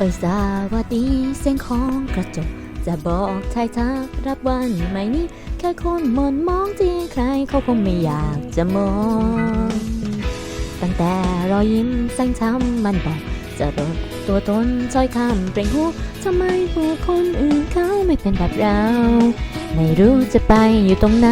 เอ่ยสวัสดีเสียงของกระจก จะบอกทายทักรับวันใหม่นี้แค่คนหมนมองที่ใครเขาคงไม่อยากจะมอง ตั้งแต่รอยยิ้มแสงช้ำมันบอก จะลดตัวตนชอยคำเปล่งหูทำไมพวกคนอื่นเขาไม่เป็นแบบเรา ไม่รู้จะไปอยู่ตรงไหน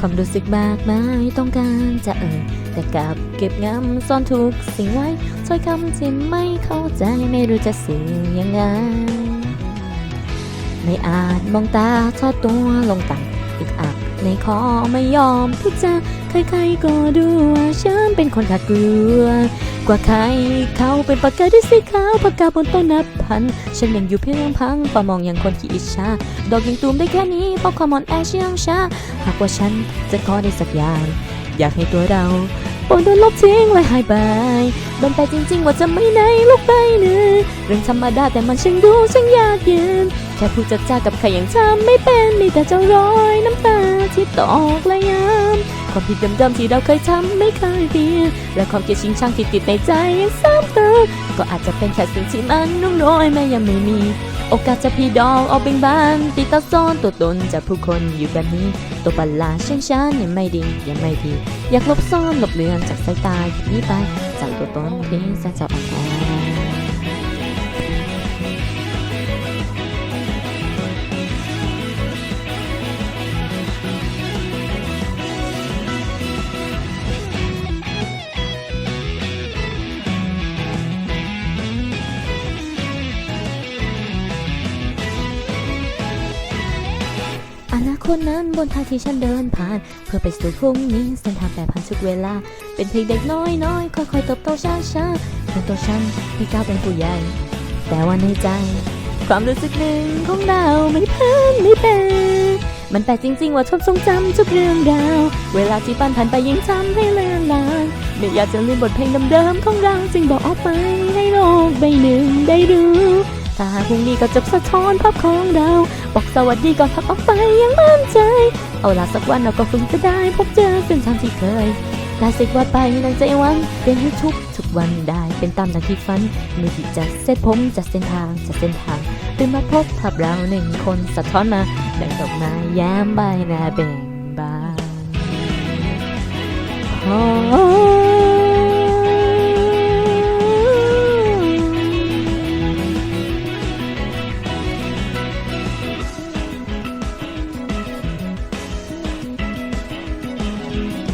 ความรู้สึกมากมายต้องการจะเอ่ยแต่กลับเก็บงำซ่อนทุกสิ่งไว้ถ้อยคำที่ไม่เข้าใจไม่รู้จะสื่อยังไง ไม่อาจมองตาทอดตัวลงต่ำอึดอัดในคอไม่ยอมที่จะ ใครๆก็ดูว่าฉันเป็นคนขาดเกลือ กว่าใครเขาเป็นปากกาด้วยสีขาวปากกาบนต้นนับพัน ฉันยังอยู่เพียงพังปามองอย่างคนขี้อิจฉาดอกยิงตูมได้แค่นี้เพราะความอ่อนแอเชื่องช้าหากว่าฉันจะขอได้สักอย่าง อยากให้ตัวเราปนโดนลบทิ้งและหายไปเป็นไปจริง ๆ ว่าจะไม่ในโลกใบหนึ่งเรื่องธรรมดาแต่มันช่างดูช่างยากเย็นแค่พูดจาจากับใครอย่างทำไม่เป็นมีแต่เจ้ารอยน้ำตาที่ตอกและย้ำ ความผิดเดิมๆที่เราเคยทำไม่เคยเปลี่ยนและความเกลียดชิงชังที่ติดในใจยังซ้ำเติมก็อาจจะเป็นแค่สิ่งที่มันนุ่มน้อยแม้ยังไม่มี โอกาสจะพี่ดองออกเบ่งบานติดตาซ่อนตัวตนจากผู้คนอยู่แบบนี้ ตัวประหลาเช่นฉันยังไม่ดียังไม่ดี อยากลบซ่อนหลบเลือนจากสายตานี้ไปจากตัวตนที่แสนจะอ่อน อนาคตนั้นบนทางที่ฉันเดินผ่าน เพื่อไปสู่พรุ่งนี้เส้นทางแปรผันทุกเวลา เป็นเพียงเด็กน้อยน้อยค่อยๆเติบโตช้าช้าๆเป็นตัวฉันที่ก้าวเป็นผู้ใหญ่ แต่ว่าในใจ ความรู้สึกหนึ่งของเราไม่เพิ่มไม่เป็นมันแปลกจริงๆว่าชอบทรงจำทุกเรื่องราว เวลาที่ผ่นผ่านไปยิ่งทำให้เลือนลางไม่อยากจะลืมบทเพลงเดิมๆของเราจึงบอกออกไปให้โลกใบหนึ่งได้รู้ ถ้าหากพรุ่งนี้ก็จะสะท้อนภาพของเรา บอกสวัสดีก็ทักออกไปยังมั่นใจ เอาล่ะสักวันเราก็คงจะได้พบเจอเป็นทางที่เคยลาสิกว่าไปนั่นใจวันเป็นให้ทุกทุกวันได้เป็นตามดังที่ฝันมือที่จะเส้นผมจัดเส้นทางจัดเส้นทางตื่นมาพบทับเราหนึ่งคนสะท้อนมาดังตกไม้แย้มใบหน้าเบ่งบาน you.